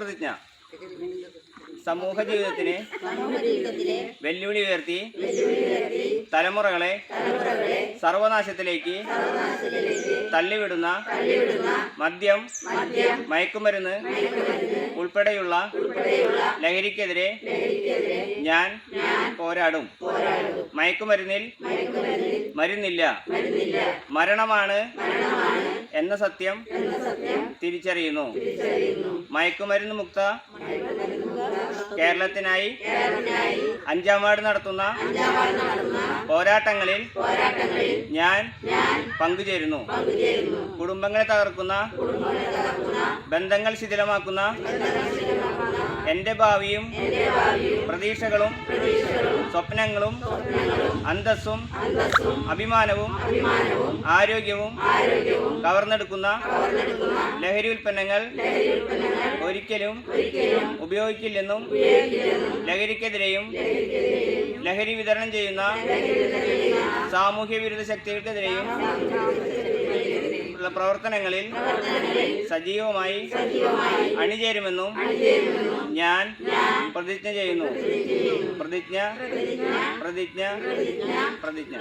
സത്യപ്രതിജ്ഞ സമൂഹ ജീവിതത്തിന് വെല്ലുവിളി ഉയർത്തി തലമുറകളെ സർവനാശത്തിലേക്ക് തള്ളിവിടുന്ന മദ്യം മയക്കുമരുന്ന് ഉൾപ്പെടെയുള്ള ലഹരിക്കെതിരെ ഞാൻ പോരാടും. മയക്കുമരുന്നിൽ മരുന്നില്ല. മരണമാണ് എന്ന സത്യം തിരിച്ചറിയുന്നു. മയക്കുമരുന്ന് മുക്ത കേരളത്തിനായി അഞ്ചാം വാർഡ് നടത്തുന്ന പോരാട്ടങ്ങളിൽ ഞാൻ പങ്കുചേരുന്നു. കുടുംബങ്ങളെ തകർക്കുന്ന ബന്ധങ്ങൾ ശിഥിലമാക്കുന്ന എന്റെ ഭാവിയും പ്രതീക്ഷകളും സ്വപ്നങ്ങളും അന്തസ്സും അഭിമാനവും ആരോഗ്യവും കവർന്നെടുക്കുന്ന ലഹരി ഉൽപ്പന്നങ്ങൾ ഒരിക്കലും ഉപയോഗിക്കില്ലെന്നും ലഹരിക്കെതിരെയും ലഹരി വിതരണം ചെയ്യുന്ന സാമൂഹ്യ വിരുദ്ധ ശക്തികൾക്കെതിരെയും പ്രവർത്തനങ്ങളിൽ സജീവമായി അണിചേരുമെന്നും ഞാൻ പ്രതിജ്ഞ ചെയ്യുന്നു. പ്രതിജ്ഞ പ്രതിജ്ഞ പ്രതിജ്ഞ പ്രതിജ്ഞ.